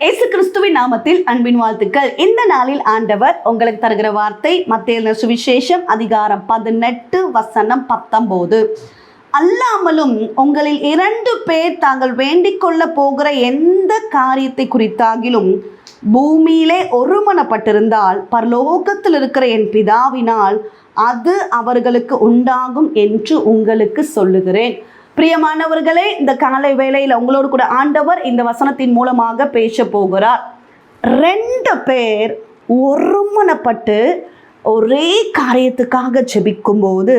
இயேசு கிறிஸ்துவின் நாமத்தில் அன்பின் வாழ்த்துக்கள். இந்த நாளில் ஆண்டவர் உங்களுக்கு தருகிற வார்த்தை மத்திய சுவிசேஷம் அதிகாரம் பதினெட்டு வசனம் பத்தொம்போது அல்லாமலும் உங்களில் இரண்டு பேர் தாங்கள் வேண்டிக் கொள்ள போகிற எந்த காரியத்தை குறித்தாகிலும் பூமியிலே ஒருமனப்பட்டிருந்தால் பரலோகத்தில் இருக்கிற என் பிதாவினால் அது அவர்களுக்கு உண்டாகும் என்று உங்களுக்கு சொல்லுகிறேன். பிரியமானவர்களே இந்த காலை வேளையில் உங்களோடு கூட ஆண்டவர் இந்த வசனத்தின் மூலமாக பேச போகிறார். ரெண்டு பேர் ஒருமனப்பட்டு ஒரே காரியத்துக்காக ஜெபிக்கும்போது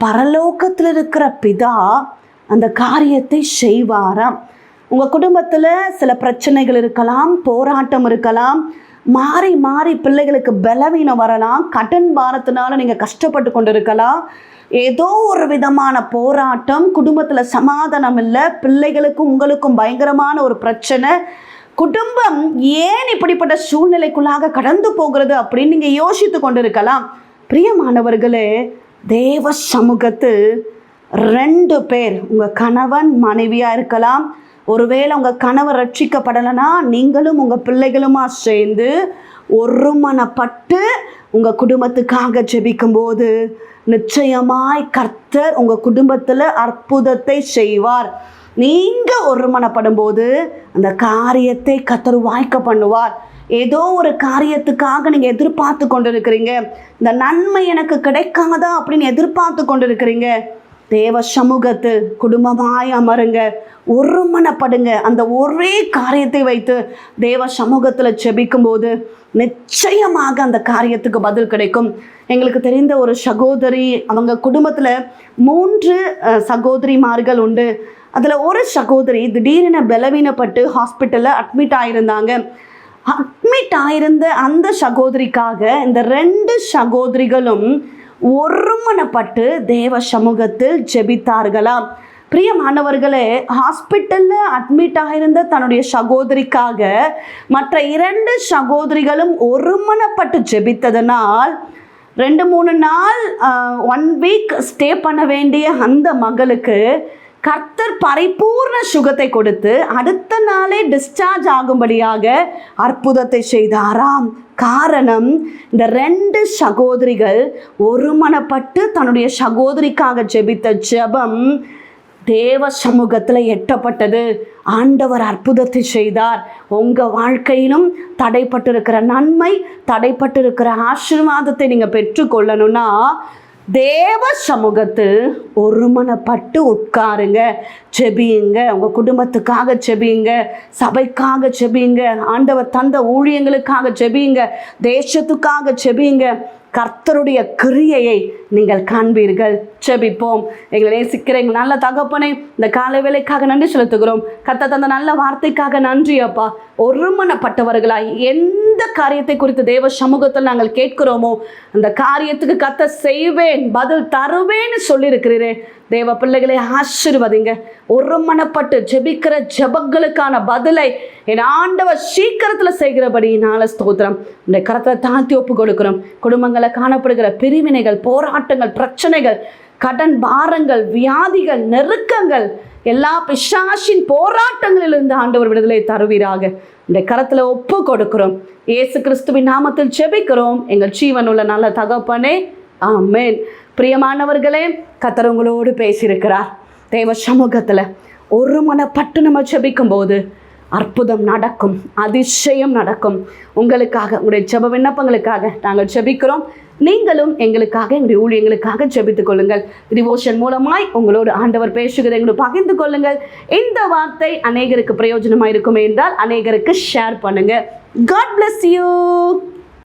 பரலோகத்தில் இருக்கிற பிதா அந்த காரியத்தை செய்வாராம். உங்கள் குடும்பத்தில் சில பிரச்சனைகள் இருக்கலாம் போராட்டம் இருக்கலாம் மாறி மாறி பிள்ளைகளுக்கு பலவீனம் வரலாம். கடன் பாரத்தினால நீங்கள் கஷ்டப்பட்டு கொண்டு இருக்கலாம் ஏதோ ஒரு விதமான போராட்டம் குடும்பத்தில் சமாதானம் இல்லை பிள்ளைகளுக்கும் உங்களுக்கும் பயங்கரமான ஒரு பிரச்சனை. குடும்பம் ஏன் இப்படிப்பட்ட சூழ்நிலைக்குள்ளாக கடந்து போகிறது அப்படின்னு நீங்கள் யோசித்து கொண்டு இருக்கலாம் பிரியமானவர்களே தேவ சமூகத்து ரெண்டு பேர் உங்கள் கணவன் மனைவியாக இருக்கலாம் ஒருவேளை உங்கள் கனவை ரட்சிக்கப்படலைன்னா நீங்களும் உங்கள் பிள்ளைகளுமா சேர்ந்து ஒருமனப்பட்டு உங்கள் குடும்பத்துக்காக ஜெபிக்கும்போது நிச்சயமாய் கர்த்தர் உங்கள் குடும்பத்தில் அற்புதத்தை செய்வார். நீங்கள் ஒருமனப்படும் போது அந்த காரியத்தை கத்தர் வாய்க்க பண்ணுவார். ஏதோ ஒரு காரியத்துக்காக நீங்கள் எதிர்பார்த்து கொண்டு இருக்கிறீங்க இந்த நன்மை எனக்கு கிடைக்காதா அப்படின்னு எதிர்பார்த்து கொண்டு இருக்கிறீங்க தேவ சமூகத்து குடும்பமாய் அமருங்க. ஒருமனப்படுங்க. அந்த ஒரே காரியத்தை வைத்து தேவ சமூகத்தில் செபிக்கும்போது நிச்சயமாக அந்த காரியத்துக்கு பதில் கிடைக்கும். எங்களுக்கு தெரிந்த ஒரு சகோதரி அவங்க குடும்பத்தில் மூன்று சகோதரிமார்கள் உண்டு. அதில் ஒரு சகோதரி திடீரென பலவீனப்பட்டு ஹாஸ்பிட்டலில் அட்மிட் ஆகியிருந்தாங்க அட்மிட் ஆயிருந்த அந்த சகோதரிக்காக இந்த ரெண்டு சகோதரிகளும் ஒருமனப்பட்டு தேவ சமூகத்தில் ஜெபித்தார்களாம் பிரியமானவர்களே ஹாஸ்பிட்டலில் அட்மிட் ஆகியிருந்த தன்னுடைய சகோதரிக்காக மற்ற இரண்டு சகோதரிகளும் ஒருமனப்பட்டு ஜெபித்ததனால் ரெண்டு மூணு நாள் ஒன் வீக் ஸ்டே பண்ண வேண்டிய அந்த மகளுக்கு கர்த்தர் பரிபூர்ண சுகத்தை கொடுத்து அடுத்த நாளே டிஸ்சார்ஜ் ஆகும்படியாக அற்புதத்தை செய்தாராம். காரணம் இந்த ரெண்டு சகோதரிகள் ஒருமனப்பட்டு தன்னுடைய சகோதரிக்காக ஜெபித்த ஜெபம் தேவ சமூகத்தில் எட்டப்பட்டது. ஆண்டவர் அற்புதத்தை செய்தார். உங்கள் வாழ்க்கையிலும் தடைப்பட்டிருக்கிற நன்மை தடைப்பட்டிருக்கிற ஆசீர்வாதத்தை நீங்கள் பெற்றுக்கொள்ளணும்னா தேவ சமூகத்தில் ஒருமனப்பட்டு உட்காருங்க செபியுங்க. உங்கள் குடும்பத்துக்காக செபியுங்க சபைக்காக செபியுங்க ஆண்டவர் தந்த ஊழியங்களுக்காக செபியுங்க தேசத்துக்காக செபியுங்க. கர்த்தருடைய கிரியையை நீங்கள் காண்பீர்கள். செபிப்போம். எங்களை நேசிக்கிற எங்கள் நல்ல தகப்பனை இந்த காலை வேலைக்காக நன்றி செலுத்துகிறோம். கத்த தந்த நல்ல வார்த்தைக்காக நன்றி அப்பா. ஒருமனப்பட்டவர்களாய் என்ன காரியத்தை குறித்து தேவ சமூகத்தில் நாங்கள் கேட்கிறோமோ அந்த காரியத்துக்கு கத்த செய்வேன் பதில் தருவேன்னு சொல்லியிருக்கிறீரே. தேவ பிள்ளைகளை ஆசீர்வதிங்க. ஒருமனப்பட்டு ஜெபிக்கிற ஜபங்களுக்கான பதிலை என் ஆண்டவர் சீக்கிரத்தில் செய்கிறபடி நாள ஸ்தோத்திரம். இந்த கரத்தை தாழ்த்தி ஒப்பு கொடுக்கிறோம். குடும்பங்களை காணப்படுகிற பிரிவினைகள் போராட்டங்கள் பிரச்சனைகள் கடன் பாரங்கள் வியாதிகள் நெருக்கங்கள் எல்லா பிசாசின் போராட்டங்களிலிருந்து ஆண்டவர் விடுதலை தருவீராக. இந்த கரத்தில் ஒப்பு கொடுக்கிறோம். இயேசு கிறிஸ்துவின் நாமத்தில் ஜெபிக்கிறோம். எங்கள் ஜீவனுள்ள நல்ல தகப்பனே ஆமேன். பிரியமானவர்களே கத்தர் உங்களோடு பேசியிருக்கிறார். தேவ சமூகத்தில் ஒரு மனப்பட்டு நம்ம செபிக்கும் போது அற்புதம் நடக்கும் அதிசயம் நடக்கும். உங்களுக்காக உங்களுடைய ஜெப விண்ணப்பங்களுக்காக நாங்கள் ஜெபிக்கிறோம். நீங்களும் எங்களுக்காக எங்களுடைய ஊழியங்களுக்காக ஜெபித்துக் கொள்ளுங்கள். டிவோஷன் மூலமாய் உங்களோடு ஆண்டவர் பேசுகிறதை எங்களோட பகிர்ந்து கொள்ளுங்கள். இந்த வார்த்தை அநேகருக்கு பிரயோஜனமாக இருக்குமே என்றால் அநேகருக்கு ஷேர் பண்ணுங்கள் காட் பிளஸ் யூ